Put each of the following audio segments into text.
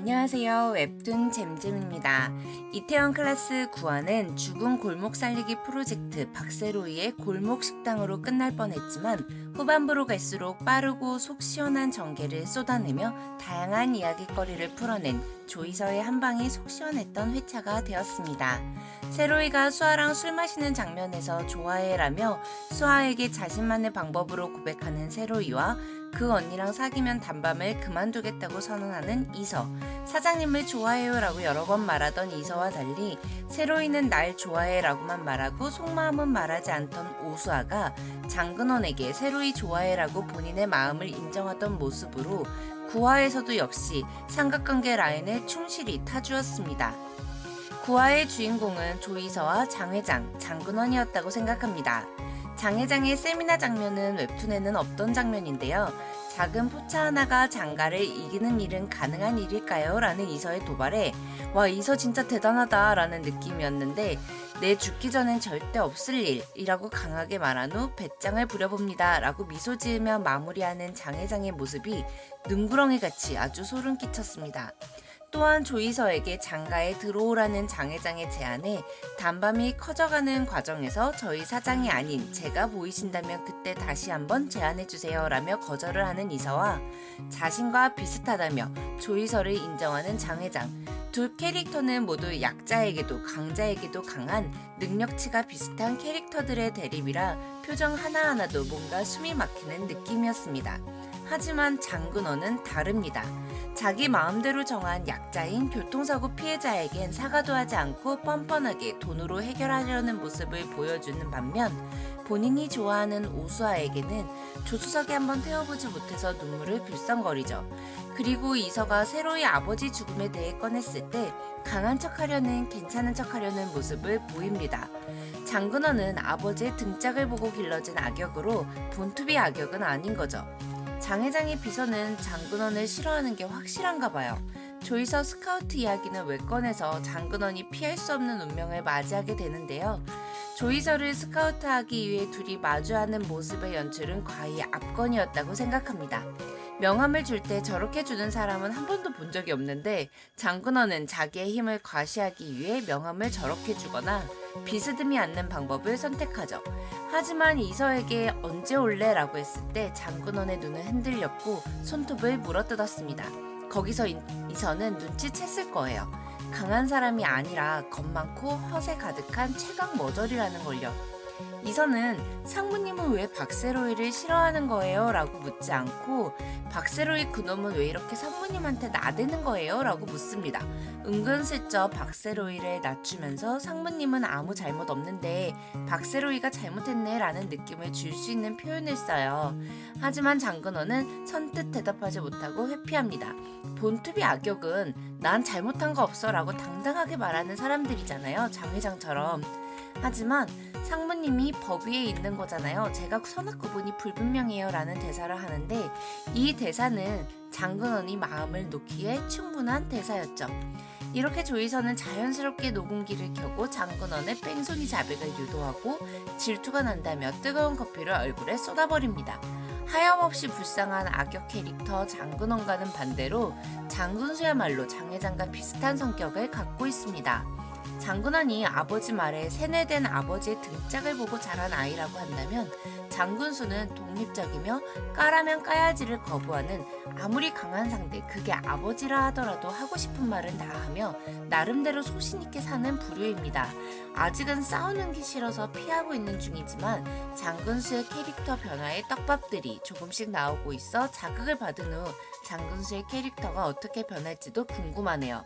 안녕하세요. 웹툰 잼잼입니다. 이태원 클래스 9화는 죽은 골목 살리기 프로젝트 박세로이의 골목 식당으로 끝날 뻔했지만 후반부로 갈수록 빠르고 속 시원한 전개를 쏟아내며 다양한 이야기거리를 풀어낸 조이서의 한 방이 속 시원했던 회차가 되었습니다. 세로이가 수아랑 술 마시는 장면에서 좋아해라며 수아에게 자신만의 방법으로 고백하는 세로이와 그 언니랑 사귀면 단밤을 그만두겠다고 선언하는 이서, 사장님을 좋아해요라고 여러 번 말하던 이서와 달리 세로이는 날 좋아해라고만 말하고 속마음은 말하지 않던 오수아가 장근원에게 세로이 좋아해라고 본인의 마음을 인정하던 모습으로 구화에서도 역시 삼각관계 라인을 충실히 타주었습니다. 구화의 주인공은 조이서와 장 회장, 장근원이었다고 생각합니다. 장 회장의 세미나 장면은 웹툰에는 없던 장면인데요. 작은 포차 하나가 장가를 이기는 일은 가능한 일일까요? 라는 이서의 도발에 와 이서 진짜 대단하다 라는 느낌이었는데 내 죽기 전엔 절대 없을 일이라고 강하게 말한 후 배짱을 부려봅니다 라고 미소 지으며 마무리하는 장 회장의 모습이 눈구렁이 같이 아주 소름 끼쳤습니다. 또한 조이서에게 장가에 들어오라는 장 회장의 제안에 단밤이 커져가는 과정에서 저희 사장이 아닌 제가 보이신다면 그때 다시 한번 제안해주세요 라며 거절을 하는 이서와 자신과 비슷하다며 조이서를 인정하는 장 회장 두 캐릭터는 모두 약자에게도 강자에게도 강한 능력치가 비슷한 캐릭터들의 대립이라 표정 하나하나도 뭔가 숨이 막히는 느낌이었습니다. 하지만 장근호는 다릅니다. 자기 마음대로 정한 약자인 교통사고 피해자에겐 사과도 하지 않고 뻔뻔하게 돈으로 해결하려는 모습을 보여주는 반면 본인이 좋아하는 오수아에게는 조수석에 한번 태워보지 못해서 눈물을 글썽거리죠. 그리고 이서가 세로의 아버지 죽음에 대해 꺼냈을 때 강한 척하려는 괜찮은 척하려는 모습을 보입니다. 장근호는 아버지의 등짝을 보고 길러진 악역으로 본투비 악역은 아닌 거죠. 장 회장의 비서는 장근원을 싫어하는 게 확실한가 봐요. 조이서 스카우트 이야기는 왜 꺼내서 장근원이 피할 수 없는 운명을 맞이하게 되는데요. 조이서를 스카우트하기 위해 둘이 마주하는 모습의 연출은 과히 압권이었다고 생각합니다. 명함을 줄 때 저렇게 주는 사람은 한 번도 본 적이 없는데 장근원은 자기의 힘을 과시하기 위해 명함을 저렇게 주거나 비스듬히 않는 방법을 선택하죠. 하지만 이서에게 언제 올래? 라고 했을 때 장근원의 눈은 흔들렸고 손톱을 물어뜯었습니다. 거기서 이, 이서는 눈치챘을 거예요. 강한 사람이 아니라 겁 많고 허세 가득한 최강 머저리라는 걸요. 이서는 상무님은 왜 박세로이를 싫어하는 거예요? 라고 묻지 않고 박세로이 그놈은 왜 이렇게 상무님한테 나대는 거예요? 라고 묻습니다. 은근슬쩍 박세로이를 낮추면서 상무님은 아무 잘못 없는데 박세로이가 잘못했네 라는 느낌을 줄 수 있는 표현을 써요. 하지만 장근호는 선뜻 대답하지 못하고 회피합니다. 본투비 악역은 난 잘못한 거 없어 라고 당당하게 말하는 사람들이잖아요. 장 회장처럼. 하지만 상무님이 법 위에 있는 거잖아요. 제가 선악 구분이 불분명해요. 라는 대사를 하는데 이 대사는 장근원이 마음을 놓기에 충분한 대사였죠. 이렇게 조이서는 자연스럽게 녹음기를 켜고 장근원의 뺑소니 자백을 유도하고 질투가 난다며 뜨거운 커피를 얼굴에 쏟아버립니다. 하염없이 불쌍한 악역 캐릭터 장근원과는 반대로 장근수야말로 장회장과 비슷한 성격을 갖고 있습니다. 장군원이 아버지 말에 세뇌된 아버지의 등짝을 보고 자란 아이라고 한다면 장군수는 독립적이며 까라면 까야지를 거부하는 아무리 강한 상대 그게 아버지라 하더라도 하고 싶은 말은 다 하며 나름대로 소신있게 사는 부류입니다. 아직은 싸우는 게 싫어서 피하고 있는 중이지만 장군수의 캐릭터 변화의 떡밥들이 조금씩 나오고 있어 자극을 받은 후 장군수의 캐릭터가 어떻게 변할지도 궁금하네요.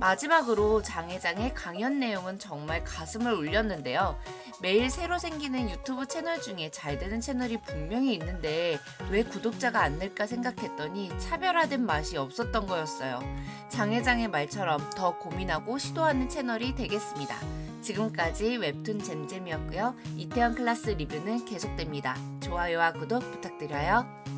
마지막으로 장 회장의 강연 내용은 정말 가슴을 울렸는데요. 매일 새로 생기는 유튜브 채널 중에 잘 되는 채널이 분명히 있는데 왜 구독자가 안 늘까 생각했더니 차별화된 맛이 없었던 거였어요. 장 회장의 말처럼 더 고민하고 시도하는 채널이 되겠습니다. 지금까지 웹툰 잼잼이었고요. 이태원 클라스 리뷰는 계속됩니다. 좋아요와 구독 부탁드려요.